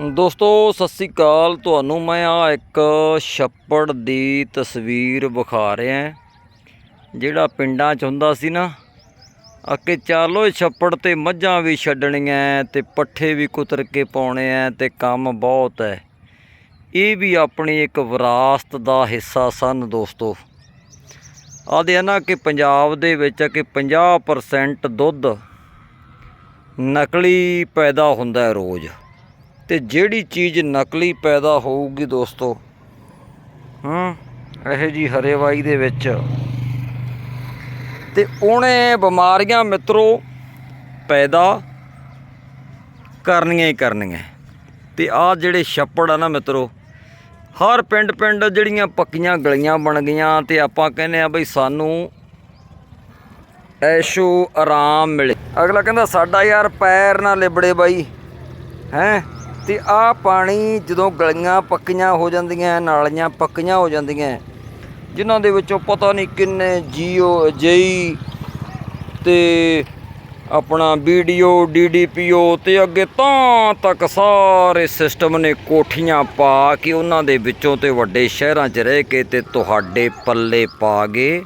ਦੋਸਤੋ, ਸਤਿ ਸ੍ਰੀ ਅਕਾਲ। ਤੁਹਾਨੂੰ ਮੈਂ ਆ ਇੱਕ ਛੱਪੜ ਦੀ ਤਸਵੀਰ ਵਿਖਾ ਰਿਹਾ ਜਿਹੜਾ ਪਿੰਡਾਂ 'ਚ ਹੁੰਦਾ ਸੀ ਨਾ ਅੱਕੇ ਚਾਲੋ ਛੱਪੜ ਤੇ ਮੱਝਾਂ ਵੀ ਛੱਡਣੀਆਂ ਤੇ ਪੱਠੇ ਵੀ ਕੁਤਰ ਕੇ ਪਾਉਣੇ ਆ ਤੇ ਕੰਮ ਬਹੁਤ ਹੈ ਇਹ ਵੀ ਆਪਣੀ ਇੱਕ ਵਿਰਾਸਤ ਦਾ ਹਿੱਸਾ ਸਨ ਦੋਸਤੋ। ਆਦੇ ਨਾ ਕਿ ਪੰਜਾਬ ਦੇ ਵਿੱਚ ਕਿ 50% ਦੁੱਧ ਨਕਲੀ ਪੈਦਾ ਹੁੰਦਾ ਰੋਜ਼। ਤੇ ਜਿਹੜੀ ਚੀਜ਼ ਨਕਲੀ ਪੈਦਾ ਹੋਊਗੀ ਦੋਸਤੋ, ਹੂੰ, ਇਹੋ ਜੀ ਹਰੇਵਾਈ ਦੇ ਵਿੱਚ। ਤੇ ਉਹਨੇ ਬਿਮਾਰੀਆਂ ਮਿੱਤਰੋ ਪੈਦਾ ਕਰਨੀਆਂ ਹੀ ਕਰਨੀਆਂ। ਤੇ ਆਹ ਜਿਹੜੇ ਛੱਪੜ ਆ ਨਾ ਮਿੱਤਰੋ, ਹਰ ਪਿੰਡ ਪਿੰਡ ਜਿਹੜੀਆਂ ਪੱਕੀਆਂ ਗਲੀਆਂ ਬਣ ਗਈਆਂ ਤੇ ਆਪਾਂ ਕਹਿੰਦੇ ਆ ਬਈ ਸਾਨੂੰ ਐਸ਼ੋ ਆਰਾਮ ਮਿਲੇ। ਅਗਲਾ ਕਹਿੰਦਾ, ਸਾਡਾ ਯਾਰ ਪੈਰ ਨਾ ਲਿਬੜੇ ਬਾਈ, ਹੈ? ਤੇ ਆਹ ਪਾਣੀ ਜਦੋਂ ਗਲੀਆਂ ਪੱਕੀਆਂ ਹੋ ਜਾਂਦੀਆਂ, ਨਾਲੀਆਂ ਪੱਕੀਆਂ ਹੋ ਜਾਂਦੀਆਂ, ਜਿਨ੍ਹਾਂ ਦੇ ਵਿੱਚੋਂ ਪਤਾ ਨਹੀਂ ਕਿੰਨੇ ਜੀਓ ਜਈ ਤੇ ਆਪਣਾ ਵੀਡੀਓ ਡੀਡੀਪੀਓ ਤੇ ਅੱਗੇ ਤਾਂ ਤੱਕ ਸਾਰੇ ਸਿਸਟਮ ਨੇ ਕੋਠੀਆਂ ਪਾ ਕੇ ਉਹਨਾਂ ਦੇ ਵਿੱਚੋਂ ਤੇ ਵੱਡੇ ਸ਼ਹਿਰਾਂ 'ਚ ਰਹਿ ਕੇ ਤੇ ਤੁਹਾਡੇ ਪੱਲੇ ਪਾ ਗਏ।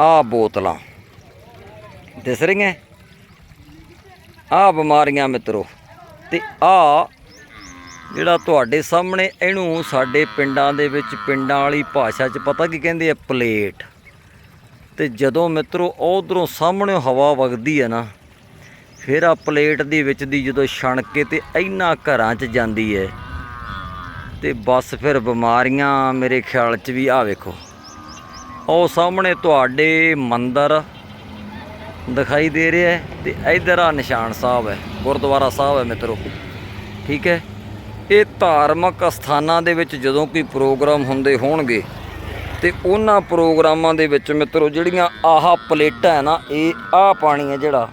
ਆ ਬੋਤਲਾਂ ਦਿਸ ਰਹੀਆਂ? ਆ ਬਿਮਾਰੀਆਂ ਮਿੱਤਰੋ। ਤੇ ਆ ਜਿਹੜਾ ਤੁਹਾਡੇ ਸਾਹਮਣੇ ਇਹਨੂੰ ਸਾਡੇ ਪਿੰਡਾਂ ਦੇ ਵਿੱਚ ਪਿੰਡਾਂ ਵਾਲੀ ਭਾਸ਼ਾ 'ਚ ਪਤਾ ਕੀ ਕਹਿੰਦੇ ਆ? ਪਲੇਟ। ਤੇ ਜਦੋਂ ਮਿੱਤਰੋ ਉਧਰੋਂ ਸਾਹਮਣੇ ਹਵਾ ਵਗਦੀ ਹੈ ਨਾ, ਫਿਰ ਆ ਪਲੇਟ ਦੇ ਵਿੱਚ ਦੀ ਜਦੋਂ ਛਣ ਕੇ ਤੇ ਇੰਨਾ ਘਰਾਂ 'ਚ ਜਾਂਦੀ ਹੈ ਤੇ ਬਸ ਫਿਰ ਬਿਮਾਰੀਆਂ ਮੇਰੇ ਖਿਆਲ 'ਚ ਵੀ ਆ ਵੇਖੋ। ਉਹ ਸਾਹਮਣੇ ਤੁਹਾਡੇ ਮੰਦਰ ਦਿਖਾਈ ਦੇ ਰਿਹਾ ਹੈ ਤੇ ਇਧਰ ਆ ਨਿਸ਼ਾਨ ਸਾਹਿਬ ਹੈ, ਗੁਰਦੁਆਰਾ ਸਾਹਿਬ ਹੈ ਮਿੱਤਰੋ। ਠੀਕ ਹੈ? ਇਹ ਧਾਰਮਿਕ ਸਥਾਨਾਂ ਦੇ ਵਿੱਚ ਜਦੋਂ ਕੋਈ ਪ੍ਰੋਗਰਾਮ ਹੁੰਦੇ ਹੋਣਗੇ ਤੇ ਉਹਨਾਂ ਪ੍ਰੋਗਰਾਮਾਂ ਦੇ ਵਿੱਚ ਮਿੱਤਰੋ ਜਿਹੜੀਆਂ ਆਹ ਪਲੇਟਾਂ ਹੈ ਨਾ, ਇਹ ਆਹ ਪਾਣੀ ਹੈ ਜਿਹੜਾ।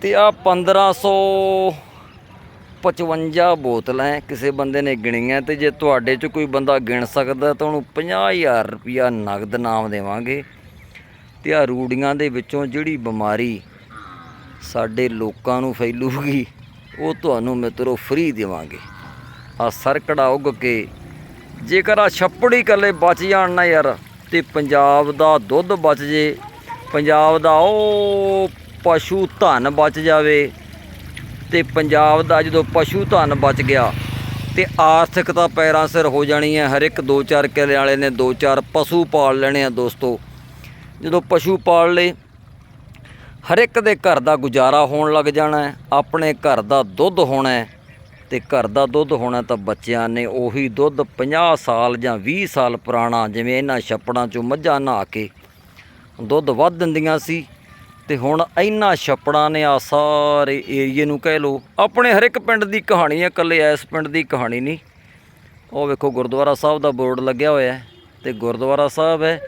ਤੇ ਆ 1555 ਬੋਤਲਾਂ ਕਿਸੇ ਬੰਦੇ ਨੇ ਗਿਣੀਆਂ ਤੇ ਜੇ ਤੁਹਾਡੇ 'ਚ ਕੋਈ ਬੰਦਾ ਗਿਣ ਸਕਦਾ ਤਾਂ ਉਹਨੂੰ 50000 ਰੁਪਇਆ ਨਗਦ ਨਾਮ ਦੇਵਾਂਗੇ। ਤੇ ਆ ਰੂੜੀਆਂ ਦੇ ਵਿੱਚੋਂ ਜਿਹੜੀ ਬਿਮਾਰੀ ਸਾਡੇ ਲੋਕਾਂ ਨੂੰ ਫੈਲੂਗੀ, ਉਹ ਤੁਹਾਨੂੰ ਮਿੱਤਰੋ ਫ੍ਰੀ ਦੇਵਾਂਗੇ। ਆ ਸਰਕੜਾ ਉੱਗ ਕੇ, ਜੇਕਰ ਆ ਛੱਪੜੀ ਕੱਲੇ ਬਚ ਜਾਣ ਨਾ ਯਾਰ, ਤੇ ਪੰਜਾਬ ਦਾ ਦੁੱਧ ਬਚ ਜੇ, ਪੰਜਾਬ ਦਾ ਉਹ ਪਸ਼ੂ ਧਨ ਬਚ ਜਾਵੇ, ਤੇ ਪੰਜਾਬ ਦਾ ਜਦੋਂ ਪਸ਼ੂ ਧਨ ਬਚ ਗਿਆ, ਤੇ ਆਰਥਿਕਤਾ ਪੈਰਾਂ ਸਿਰ ਹੋ ਜਾਣੀ ਹੈ। ਹਰ ਇੱਕ 2-4 ਕਿੱਲੇ ਵਾਲੇ ਨੇ 2-4 ਪਸ਼ੂ ਪਾਲ ਲੈਣੇ ਆ ਦੋਸਤੋ। ਜਦੋਂ ਪਸ਼ੂ ਪਾਲ ਲਏ, ਹਰ ਇੱਕ ਦੇ ਘਰ ਦਾ ਗੁਜ਼ਾਰਾ ਹੋਣ ਲੱਗ ਜਾਣਾ ਹੈ, ਆਪਣੇ ਘਰ ਦਾ ਦੁੱਧ ਹੋਣਾ ਹੈ ਤੇ ਘਰ ਦਾ ਦੁੱਧ ਹੋਣਾ ਤਾਂ ਬੱਚਿਆਂ ਨੇ ਉਹੀ ਦੁੱਧ 50 ਸਾਲ ਜਾਂ 20 ਸਾਲ ਪੁਰਾਣਾ, ਜਿਵੇਂ ਇਹਨਾਂ ਛੱਪੜਾਂ ਚੋਂ ਮੱਝਾਂ ਨਹਾ ਕੇ ਦੁੱਧ ਵੱਧ ਦਿੰਦੀਆਂ ਸੀ ਤੇ ਹੁਣ ਇਹਨਾਂ ਛੱਪੜਾਂ ਨੇ ਆ ਸਾਰੇ ਏਰੀਏ ਨੂੰ ਕਹਿ ਲੋ ਆਪਣੇ ਹਰ ਇੱਕ ਪਿੰਡ ਦੀ ਕਹਾਣੀ ਹੈ, ਇਕੱਲੇ ਇਸ ਪਿੰਡ ਦੀ ਕਹਾਣੀ ਨਹੀਂ। ਉਹ ਵੇਖੋ ਗੁਰਦੁਆਰਾ ਸਾਹਿਬ ਦਾ ਬੋਰਡ ਲੱਗਿਆ ਹੋਇਆ ਹੈ ਤੇ ਗੁਰਦੁਆਰਾ ਸਾਹਿਬ ਹੈ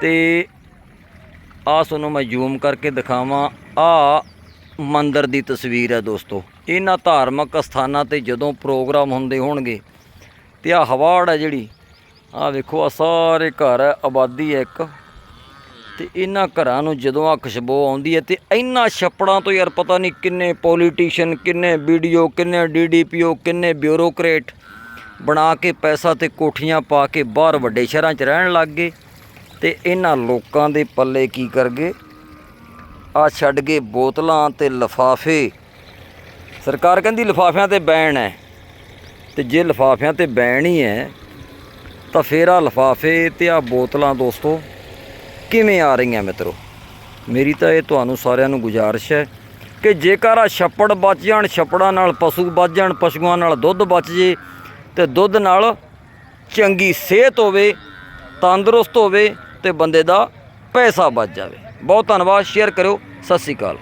ਤੇ ਆ ਤੁਹਾਨੂੰ ਮੈਂ ਜ਼ੂਮ ਕਰਕੇ ਦਿਖਾਵਾਂ। ਆ ਮੰਦਰ ਦੀ ਤਸਵੀਰ ਹੈ ਦੋਸਤੋ। ਇਹਨਾਂ ਧਾਰਮਿਕ ਸਥਾਨਾਂ ਤੇ ਜਦੋਂ ਪ੍ਰੋਗਰਾਮ ਹੁੰਦੇ ਹੋਣਗੇ ਤੇ ਆ ਹਵਾੜ ਹੈ ਜਿਹੜੀ, ਆ ਵੇਖੋ, ਆ ਸਾਰੇ ਘਰ ਹੈ, ਆਬਾਦੀ ਹੈ ਇੱਕ। ਤੇ ਇਹਨਾਂ ਘਰਾਂ ਨੂੰ ਜਦੋਂ ਆ ਖੁਸ਼ਬੂ ਆਉਂਦੀ ਹੈ ਤੇ ਇਹਨਾਂ ਛੱਪੜਾਂ ਤੋਂ ਯਾਰ ਪਤਾ ਨਹੀਂ ਕਿੰਨੇ ਪੋਲੀਟੀਸ਼ੀਅਨ ਕਿੰਨੇ ਵੀਡੀਓ, ਕਿੰਨੇ ਡੀਡੀਪੀਓ ਕਿੰਨੇ ਬਿਊਰੋਕਰੇਟ ਬਣਾ ਕੇ ਪੈਸਾ ਤੇ ਕੋਠੀਆਂ ਪਾ ਕੇ ਬਾਹਰ ਵੱਡੇ ਸ਼ਹਿਰਾਂ 'ਚ ਰਹਿਣ ਲੱਗ ਗਏ। ਤੇ ਇਹਨਾਂ ਲੋਕਾਂ ਦੇ ਪੱਲੇ ਕੀ ਕਰ ਗਏ? ਆ ਛੱਡ ਗਏ ਬੋਤਲਾਂ ਤੇ ਲਫਾਫੇ। ਸਰਕਾਰ ਕਹਿੰਦੀ ਲਫਾਫਿਆਂ ਤੇ ਬੈਨ ਹੈ। ਤੇ ਜੇ ਲਫਾਫਿਆਂ ਤੇ ਬੈਨ ਹੀ ਹੈ, ਤਾਂ ਫੇਰ ਆ ਲਫਾਫੇ ਤੇ ਆ ਬੋਤਲਾਂ ਦੋਸਤੋ, ਕਿਵੇਂ ਆ ਰਹੀਆਂ ਮਿੱਤਰੋ? ਮੇਰੀ ਤਾਂ ਇਹ ਤੁਹਾਨੂੰ ਸਾਰਿਆਂ ਨੂੰ ਗੁਜ਼ਾਰਿਸ਼ ਹੈ ਕਿ ਜੇਕਰ ਆ ਛੱਪੜ ਬਚ ਜਾਣ, ਛੱਪੜਾਂ ਨਾਲ ਪਸ਼ੂ ਬਚ ਜਾਣ, ਪਸ਼ੂਆਂ ਨਾਲ ਦੁੱਧ ਬਚ ਜੇ, ਤੇ ਦੁੱਧ ਨਾਲ ਚੰਗੀ ਸਿਹਤ ਹੋਵੇ, ਤੰਦਰੁਸਤ ਹੋਵੇ ਤੇ ਬੰਦੇ ਦਾ ਪੈਸਾ ਬਚ ਜਾਵੇ। ਬਹੁਤ ਧੰਨਵਾਦ ਸ਼ੇਅਰ ਕਰਿਓ। ਸਤਿ ਸ੍ਰੀ ਅਕਾਲ।